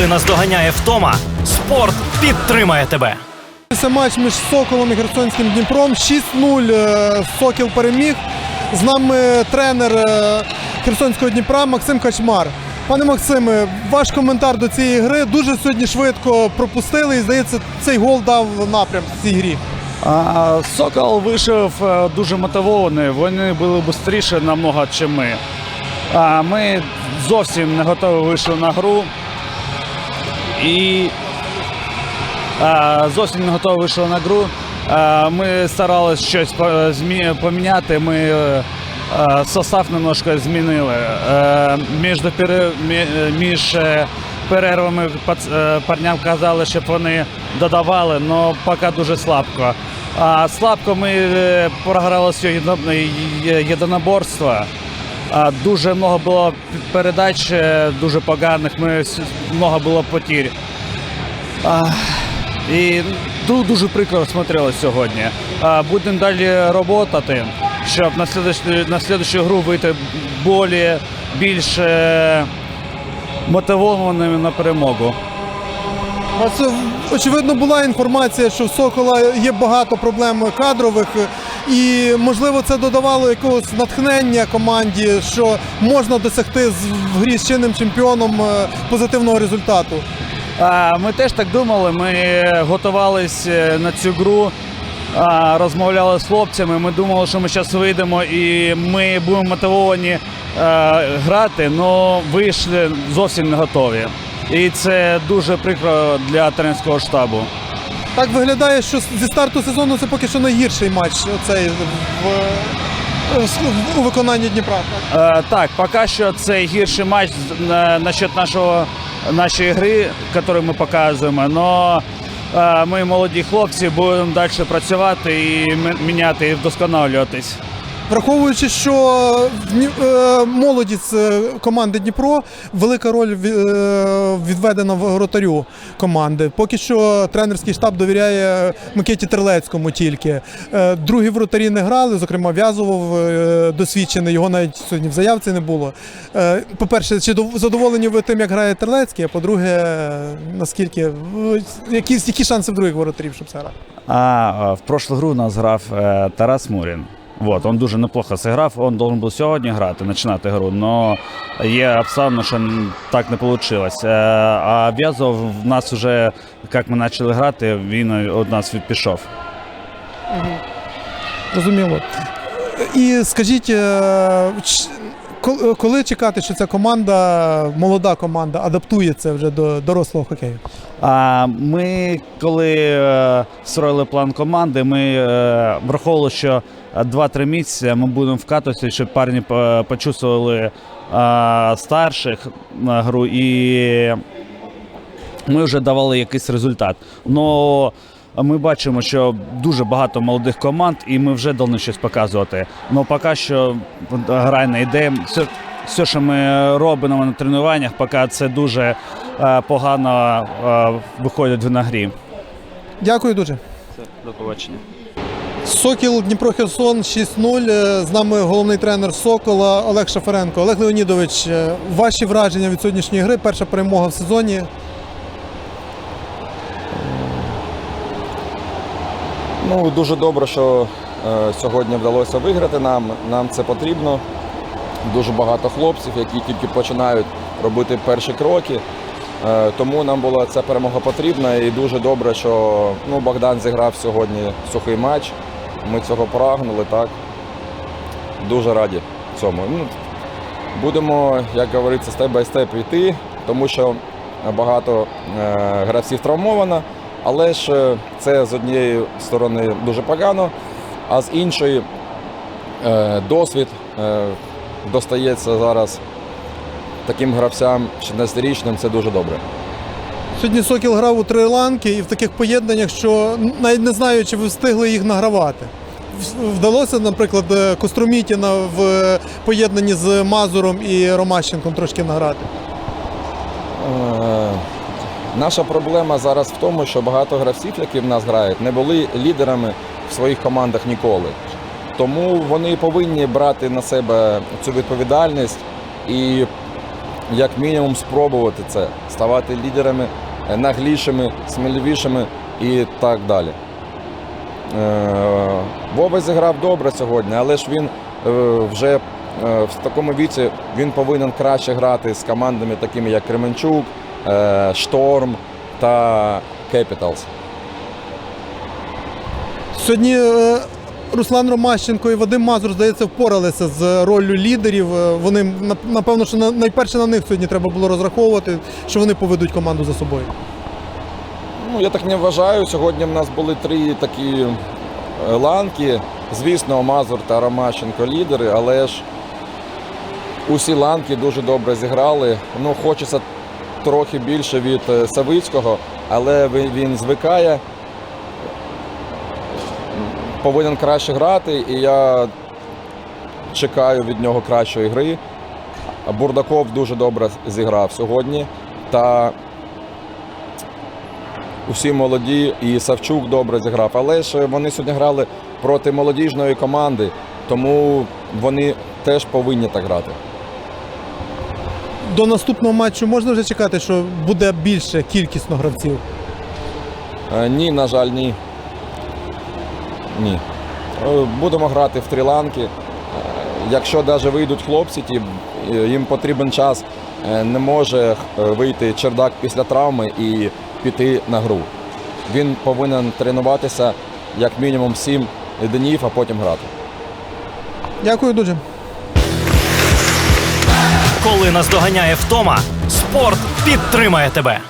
Коли наздоганяє втома, спорт підтримає тебе. Це матч між Соколом і Херсонським Дніпром. 6-0 е, Сокіл переміг. З нами тренер е, Херсонського Дніпра Максим Качмар. Пане Максиме, ваш коментар до цієї гри дуже сьогодні швидко пропустили і здається, цей гол дав напрям в цій грі. А, Сокол вийшов е, дуже мотивований. Вони були швидше намного, ніж ми. А ми зовсім не готові вийшли на гру. І зовсім не готові вийшли на гру. Ми старалися щось поміняти. Ми состав немножко змінили. Між, е, перервами е, парням казали, щоб вони додавали, але поки дуже слабко. А слабко ми е, програли сьогодні єдиноборство. Дуже много було передач, е, дуже поганих. Ми много було потір. І ду- дуже прикро смотрелось сьогодні. Будемо далі працювати, щоб на слідущу, на слідущу гру вийти болі, більш е, мотивованими на перемогу. Очевидно була інформація, що в Сокола є багато проблем кадрових, і можливо це додавало якогось натхнення команді, що можна досягти в грі з чинним чемпіоном е, позитивного результату. Ми теж так думали. Ми готувалися на цю гру, розмовляли з хлопцями. Ми думали, що ми зараз вийдемо і ми будемо мотивовані грати, але вийшли зовсім не готові. І це дуже прикро для тренерського штабу. Так виглядає, що зі старту сезону це поки що найгірший матч оцей в, у виконанні Дніпра. Е, так, поки що це гірший матч на, насчет нашого, нашої гри, яку ми показуємо. Но е, ми молоді хлопці будемо далі працювати і міняти і вдосконалюватись. Враховуючи, що в Дні- е, е, команди Дніпро велика роль е, відведена в воротарю команди. Поки що тренерський штаб довіряє Микиті Терлецькому тільки. Е, Другі вратарі не грали, зокрема В'язовов е, досвідчений, його навіть сьогодні в заявці не було. Е, По-перше, чи дов- задоволені ви тим, як грає Терлецький? А по-друге, е, наскільки які, які шанси в других воротарів, щоб це? А е, в прошлу гру у нас грав е, Тарас Мурін. Вот, он дуже неплохо зіграв. Он должен був сьогодні грати, починати гру, але є обставини, що так не вийшло. А В'язов в нас вже, як ми почали грати, він від нас пішов. Зрозуміло. І скажіть, е, кол- коли чекати, що ця команда, молода команда, адаптується вже до дорослого хокею? А ми, коли е, строїли план команди, ми е, враховували, що 2-3 місяці ми будемо вкатуватися, щоб парні по- почувствували е, старших на гру, і ми вже давали якийсь результат. Но ми бачимо, що дуже багато молодих команд, і ми вже повинні щось показувати. Но поки що гра не йде. Все, все, що ми робимо на тренуваннях, поки це дуже е, погано е, виходить на грі. Дякую дуже. До побачення. Сокіл Дніпро Херсон 6-0. Е, З нами головний тренер Сокола Олег Шафаренко. Олег Леонідович, е, ваші враження від сьогоднішньої гри, перша перемога в сезоні. Ну, дуже добре, що е, сьогодні вдалося виграти нам. Нам це потрібно. Дуже багато хлопців, які тільки починають робити перші кроки. Тому нам була ця перемога потрібна і дуже добре, що ну, Богдан зіграв сьогодні сухий матч. Ми цього прагнули, так. Дуже раді цьому. Ну, будемо, як говориться, степ бай степ йти, тому що багато е, гравців травмовано. Але ж е, це з однієї сторони дуже погано, а з іншої е, досвід достається зараз таким гравцям 16-річним, це дуже добре. Сьогодні Сокіл грав у три ланки і в таких поєднаннях, що навіть не знаю, чи ви встигли їх награвати. Вдалося, наприклад, е, Костромітіна в е, поєднанні з Мазуром і Ромащенком трошки награти. Е, Наша проблема зараз в тому, що багато гравців, які в нас грають, не були лідерами в своїх командах ніколи. Тому вони повинні брати на себе цю відповідальність і як мінімум спробувати це, ставати лідерами, наглішими, сміливішими і так далі. Е, Вова зіграв добре сьогодні, але ж він е, вже е, в такому віці він повинен краще грати з командами, такими як Кременчук, Шторм та Capitals. Сьогодні Руслан Ромащенко і Вадим Мазур, здається, впоралися з роллю лідерів. Е, Вони напевно, що найперше на них сьогодні треба було розраховувати, що вони поведуть команду за собою. Ну, я так не вважаю. Сьогодні в нас були три такі е, ланки. Звісно, Мазур та Ромащенко лідери, але ж усі ланки дуже добре зіграли. Ну, хочеться трохи більше від е, Савицького, але він, він звикає. Повинен краще грати, і я чекаю від нього кращої гри. Бурдаков дуже добре зіграв сьогодні. Та усі молоді, і Савчук добре зіграв. Але ж вони сьогодні грали проти молодіжної команди, тому вони теж повинні так грати. До наступного матчу можна вже чекати, що буде більше кількісно гравців. Е, Ні, на жаль, ні. Ні. Е, Будемо грати в три ланки. Е, Якщо навіть вийдуть хлопці, ті, е, їм потрібен час. Не може вийти чердак після травми і піти на гру. Він повинен тренуватися як мінімум 7 днів, а потім грати. Дякую дуже. Коли наздоганяє втома, спорт підтримає тебе.